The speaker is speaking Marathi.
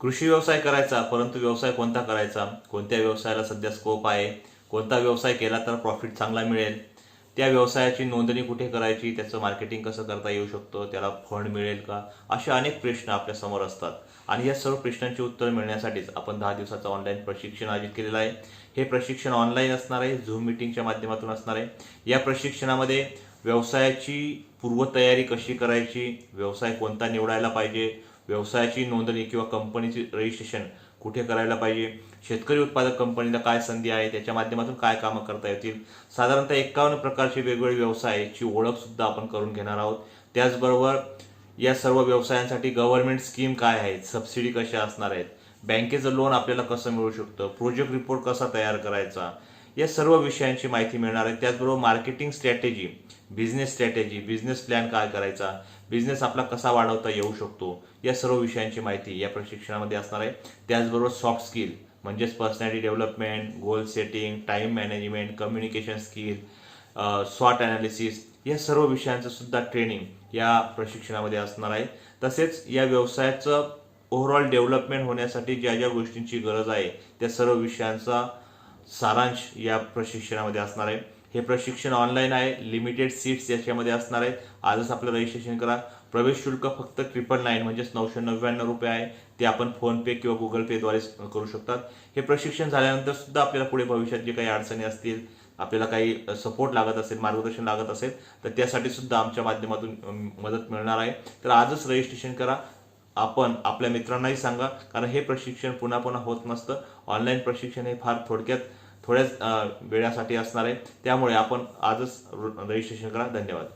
कृषी व्यवसाय करायचा परंतु व्यवसाय कोणता करायचा? कोणत्या व्यवसायाला सध्या स्कोप आहे? कोणता व्यवसाय केला तर प्रॉफिट चांगला मिळेल? त्या व्यवसायाची नोंदणी कुठे करायची? त्याचं मार्केटिंग कसं करता येऊ शकतं? त्याला फंड मिळेल का? असे अनेक प्रश्न आपल्यासमोर असतात. आणि या सर्व प्रश्नांची उत्तरं मिळण्यासाठीच आपण दहा दिवसाचं ऑनलाईन प्रशिक्षण आयोजित केलेलं आहे. हे प्रशिक्षण ऑनलाईन असणार आहे झूम मिटिंगच्या माध्यमातून असणार आहे. या प्रशिक्षणामध्ये व्यवसायाची पूर्वतयारी कशी करायची? व्यवसाय कोणता निवडायला पाहिजे? व्यवसायाची नोंदणी किंवा कंपनीची रजिस्ट्रेशन कुठे करायला पाहिजे? शेतकरी उत्पादक कंपनीला काय संधी आहे? त्याच्या माध्यमातून काय कामं करता येतील? साधारणतः एकावन्न प्रकारचे वेगवेगळे व्यवसायाची ओळखसुद्धा आपण करून घेणार आहोत. त्याचबरोबर या सर्व व्यवसायांसाठी गव्हर्नमेंट स्कीम काय आहेत सबसिडी कशा असणार आहेत? बँकेचं लोन आपल्याला कसं मिळू शकतं? प्रोजेक्ट रिपोर्ट कसा तयार करायचा? या सर्व विषयांची माहिती मिळणार आहे. त्याचबरोबर marketing strategy business strategy business plan काय करायचा बिझनेस आपला कसा वाढवता येऊ शकतो या सर्व विषयांची माहिती या प्रशिक्षणामध्ये असणार आहे. त्याचबरोबर सॉफ्ट स्किल म्हणजेच personality development goal setting time management communication skill स्वॉट अनालिसिस या सर्व विषयांचं सुद्धा ट्रेनिंग या प्रशिक्षणामध्ये असणार आहे. तसेच या व्यवसायाचं ओव्हरऑल डेव्हलपमेंट होण्यासाठी ज्या ज्या गोष्टींची गरज आहे त्या सर्व विषयांचा सारांश या प्रशिक्षणामध्ये असणार आहे. हे प्रशिक्षण ऑनलाईन आहे. लिमिटेड सीट्स याच्यामध्ये असणार आहेत आजच आपलं रजिस्ट्रेशन करा. प्रवेश शुल्क फक्त ट्रिपल नाईन म्हणजेच नऊशे नव्याण्णव रुपये आहे. ते आपण फोनपे किंवा गुगल पेद्वारे करू शकतात. हे प्रशिक्षण झाल्यानंतर सुद्धा आपल्याला पुढे भविष्यात जे काही अडचणी असतील आपल्याला काही सपोर्ट लागत असेल मार्गदर्शन लागत असेल तर त्यासाठी सुद्धा आमच्या माध्यमातून मदत मिळणार आहे. तर आजच रजिस्ट्रेशन करा. आपण आपल्या मित्रांनाही सांगा कारण हे प्रशिक्षण पुन्हा पुन्हा होत नसतं. ऑनलाईन प्रशिक्षण हे फार थोडक्यात थोड्याच वेळासाठी असणार आहे. त्यामुळे आपण आजच रजिस्ट्रेशन करा. धन्यवाद.